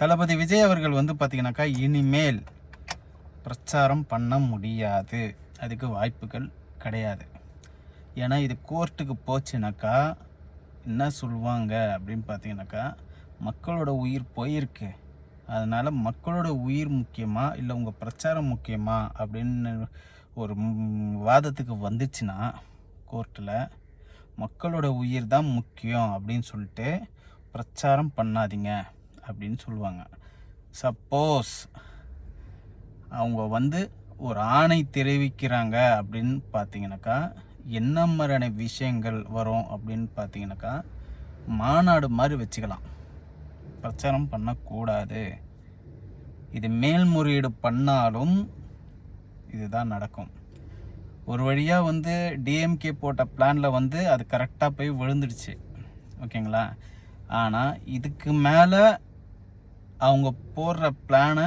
தளபதி விஜய் அவர்கள் வந்து பார்த்தீங்கன்னாக்கா இனிமேல் பிரச்சாரம் பண்ண முடியாது. அதுக்கு வாய்ப்புகள் கிடையாது. ஏன்னா இது கோர்ட்டுக்கு போச்சுனாக்கா என்ன சொல்லுவாங்க அப்படின்னு பார்த்தீங்கன்னாக்கா மக்களோட உயிர் போயிருக்கு. அதனால் மக்களோட உயிர் முக்கியமா இல்லை உங்கள் பிரச்சாரம் முக்கியமா அப்படின்னு ஒரு வாதத்துக்கு வந்துச்சுன்னா கோர்ட்டில் மக்களோட உயிர் தான் முக்கியம் அப்படின்னு சொல்லிட்டு பிரச்சாரம் பண்ணாதீங்க. அப்படின்னு சொல்லுவாங்க. சப்போஸ் அவங்க வந்து ஒரு ஆணை தெரிவிக்கிறாங்க அப்படின்னு பார்த்தீங்கன்னாக்கா என்ன மாதிரியான விஷயங்கள் வரும் அப்படின்னு பார்த்தீங்கன்னாக்கா மாநாடு மாதிரி வச்சுக்கலாம். பிரச்சாரம் பண்ணக்கூடாது. இது மேல்முறையீடு பண்ணாலும் இதுதான் நடக்கும். ஒரு வழியாக வந்து டிஎம்கே போட்ட பிளானில் வந்து அது கரெக்டாக போய் விழுந்துடுச்சு. ஓகேங்களா? ஆனால் இதுக்கு மேலே அவங்க போடுற பிளானை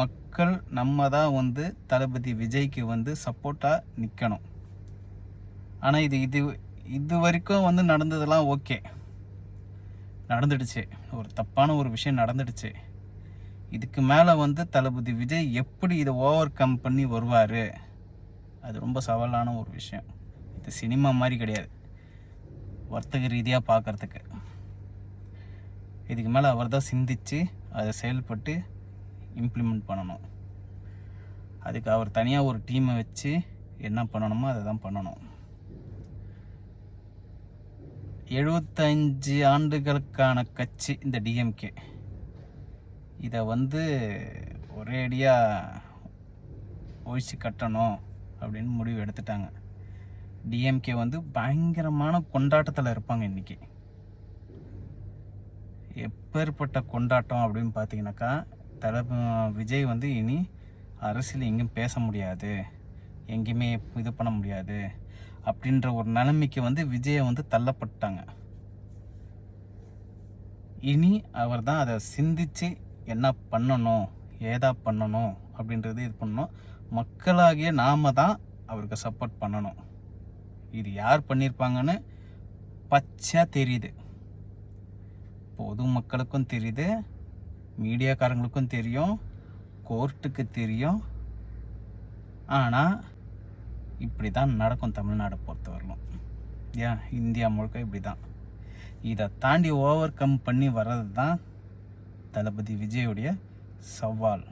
மக்கள் நம்ம தான் வந்து தளபதி விஜய்க்கு வந்து சப்போர்ட்டாக நிற்கணும் ஆனால் இது இது இது வரைக்கும் வந்து நடந்ததெல்லாம் ஓகே நடந்துடுச்சு. ஒரு தப்பான ஒரு விஷயம் நடந்துடுச்சு. இதுக்கு மேலே வந்து தளபதி விஜய் எப்படி இதை ஓவர் கம் பண்ணி வருவார்? அது ரொம்ப சவாலான ஒரு விஷயம். இது சினிமா மாதிரி கிடையாது. வர்த்தக ரீதியாக பார்க்குறதுக்கு இதுக்கு மேலே அவர் தான் சிந்தித்து அதை செயல்பட்டு இம்ப்ளிமெண்ட் பண்ணணும். அதுக்கு அவர் தனியாக ஒரு டீமை வச்சு என்ன பண்ணணுமோ அதை தான் பண்ணணும். எழுபத்தஞ்சு ஆண்டுகளுக்கான கட்சி இந்த டிஎம்கே இதை வந்து ஒரேடியாக ஒழிச்சு கட்டணும் அப்படின்னு முடிவு எடுத்துட்டாங்க. டிஎம்கே வந்து பயங்கரமான கொண்டாட்டத்தில் இருப்பாங்க இன்றைக்கி எப்பேற்பட்ட கொண்டாட்டம் அப்படின்னு பார்த்தீங்கன்னாக்கா தலை விஜய் வந்து இனி அரசியல் எங்கேயும் பேச முடியாது. எங்கேயுமே இது பண்ண முடியாது. அப்படின்ற ஒரு நிலைமைக்கு வந்து விஜயை வந்து தள்ளப்பட்டாங்க. இனி அவர் தான் அதை சிந்திச்சு என்ன பண்ணணும் ஏதா பண்ணணும் அப்படின்றது இது பண்ணணும். மக்களாகிய நாம தான் அவருக்கு சப்போர்ட் பண்ணணும். இது யார் பண்ணியிருப்பாங்கன்னு பச்சையாக தெரியுது. பொது மக்களுக்கும் தெரியுது மீடியாக்காரங்களுக்கும் தெரியும் கோர்ட்டுக்கு தெரியும். ஆனால் இப்படி தான் நடக்கும் தமிழ்நாடை பொறுத்தவரையிலும். ஏன் இந்தியா முழுக்க இப்படி தான் இதை தாண்டி ஓவர் கம் பண்ணி வர்றது தான் தளபதி விஜயுடைய சவால்.